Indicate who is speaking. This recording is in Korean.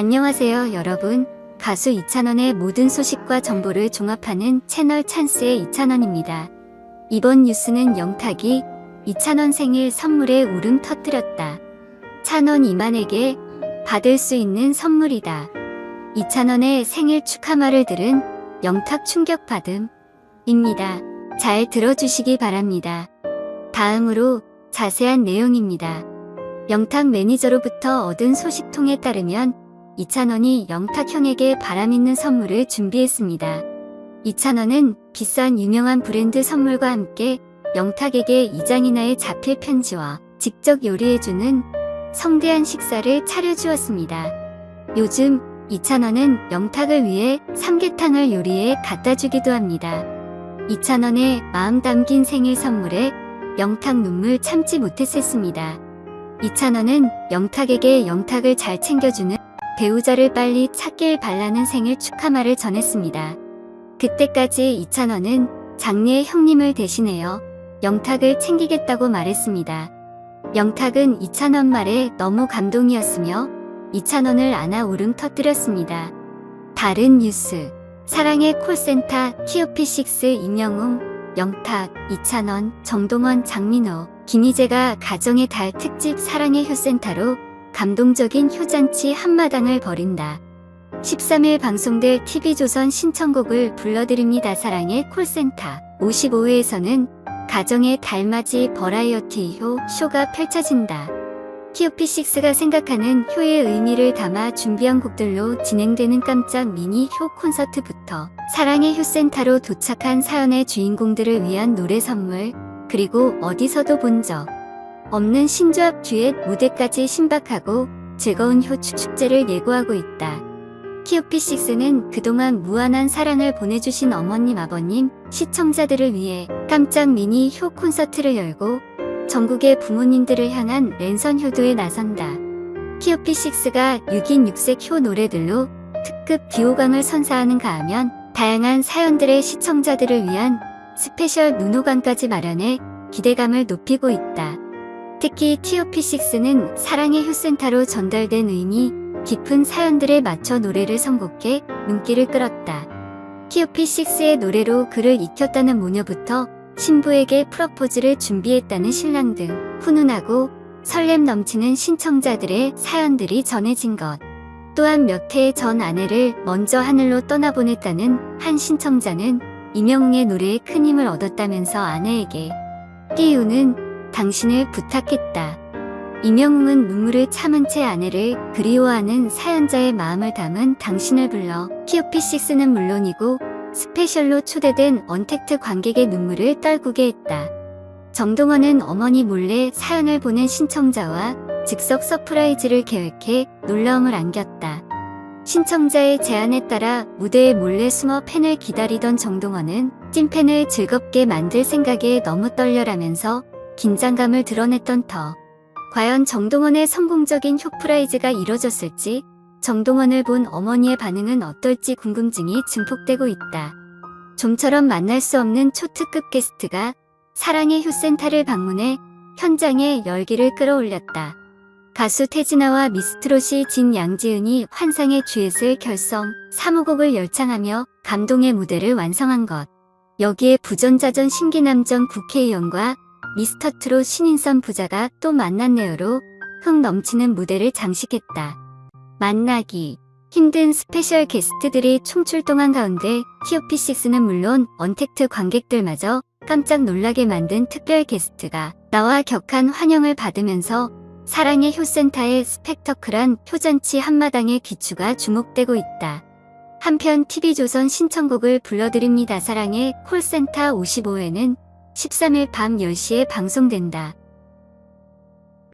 Speaker 1: 안녕하세요, 여러분. 가수 이찬원의 모든 소식과 정보를 종합하는 채널 찬스의 이찬원입니다. 이번 뉴스는 영탁이 이찬원 생일 선물에 울음 터뜨렸다. 찬원 이만에게 받을 수 있는 선물이다. 이찬원의 생일 축하말을 들은 영탁 충격받음. 입니다. 잘 들어주시기 바랍니다. 다음으로 자세한 내용입니다. 영탁 매니저로부터 얻은 소식통에 따르면 이찬원이 영탁 형에게 바람있는 선물을 준비했습니다. 이찬원은 비싼 유명한 브랜드 선물과 함께 영탁에게 이장이나의 자필 편지와 직접 요리해주는 성대한 식사를 차려주었습니다. 요즘 이찬원은 영탁을 위해 삼계탕을 요리해 갖다 주기도 합니다. 이찬원의 마음 담긴 생일 선물에 영탁 눈물 참지 못했었습니다. 이찬원은 영탁에게 영탁을 잘 챙겨주는 배우자를 빨리 찾길 바라는 생일 축하말을 전했습니다. 그때까지 이찬원은 장례의 형님을 대신하여 영탁을 챙기겠다고 말했습니다. 영탁은 이찬원 말에 너무 감동이었으며 이찬원을 안아 울음 터뜨렸습니다. 다른 뉴스 사랑의 콜센터 TOP6 임영웅, 영탁, 이찬원, 정동원, 장민호, 김희재가 가정의 달 특집 사랑의 효센터로 감동적인 효잔치 한마당을 벌인다. 13일 방송될 TV조선 신청곡을 불러드립니다. 사랑의 콜센터 55회에서는 가정의 달맞이 버라이어티 효 쇼가 펼쳐진다. TOP6가 생각하는 효의 의미를 담아 준비한 곡들로 진행되는 깜짝 미니 효 콘서트부터 사랑의 효센터로 도착한 사연의 주인공들을 위한 노래 선물, 그리고 어디서도 본 적 없는 신조합 듀엣 무대까지 신박하고 즐거운 효 축제를 예고하고 있다. TOP6는 그동안 무한한 사랑을 보내주신 어머님, 아버님, 시청자들을 위해 깜짝 미니 효 콘서트를 열고 전국의 부모님들을 향한 랜선 효도에 나선다. TOP6가 6인 6색 효 노래들로 특급 기호강을 선사하는 가 하면 다양한 사연들의 시청자들을 위한 스페셜 눈호강까지 마련해 기대감을 높이고 있다. 특히 TOP6는 사랑의 효센터로 전달된 의미 깊은 사연들에 맞춰 노래를 선곡해 눈길을 끌었다. TOP6의 노래로 그를 익혔다는 모녀부터 신부에게 프러포즈를 준비했다는 신랑 등 훈훈하고 설렘 넘치는 신청자들의 사연들이 전해진 것. 또한 몇 해의 전 아내를 먼저 하늘로 떠나보냈다는 한 신청자는 이명웅의 노래에 큰 힘을 얻었다면서 아내에게 띄우는 당신을 부탁했다. 이명웅은 눈물을 참은 채 아내를 그리워하는 사연자의 마음을 담은 당신을 불러 TOP6는 물론이고 스페셜로 초대된 언택트 관객의 눈물을 떨구게 했다. 정동원은 어머니 몰래 사연을 보낸 신청자와 즉석 서프라이즈를 계획해 놀라움을 안겼다. 신청자의 제안에 따라 무대에 몰래 숨어 팬을 기다리던 정동원은 찐팬을 즐겁게 만들 생각에 너무 떨려라면서 긴장감을 드러냈던 터. 과연 정동원의 성공적인 효프라이즈가 이뤄졌을지 정동원을 본 어머니의 반응은 어떨지 궁금증이 증폭되고 있다. 좀처럼 만날 수 없는 초특급 게스트가 사랑의 효센터를 방문해 현장에 열기를 끌어올렸다. 가수 태진아와 미스트롯이 진 양지은이 환상의 듀엣을 결성, 3호곡을 열창하며 감동의 무대를 완성한 것. 여기에 부전자전 신기남전 국회의원과 미스터트롯 신인선 부자가 또 만났네요로 흥 넘치는 무대를 장식했다. 만나기 힘든 스페셜 게스트들이 총출동한 가운데 TOP6는 물론 언택트 관객들마저 깜짝 놀라게 만든 특별 게스트가 나와 격한 환영을 받으면서 사랑의 효센터의 스펙터클한 효잔치 한마당의 귀추가 주목되고 있다. 한편 TV조선 신청곡을 불러드립니다. 사랑의 콜센터 55회는 13일 밤 10시에 방송된다.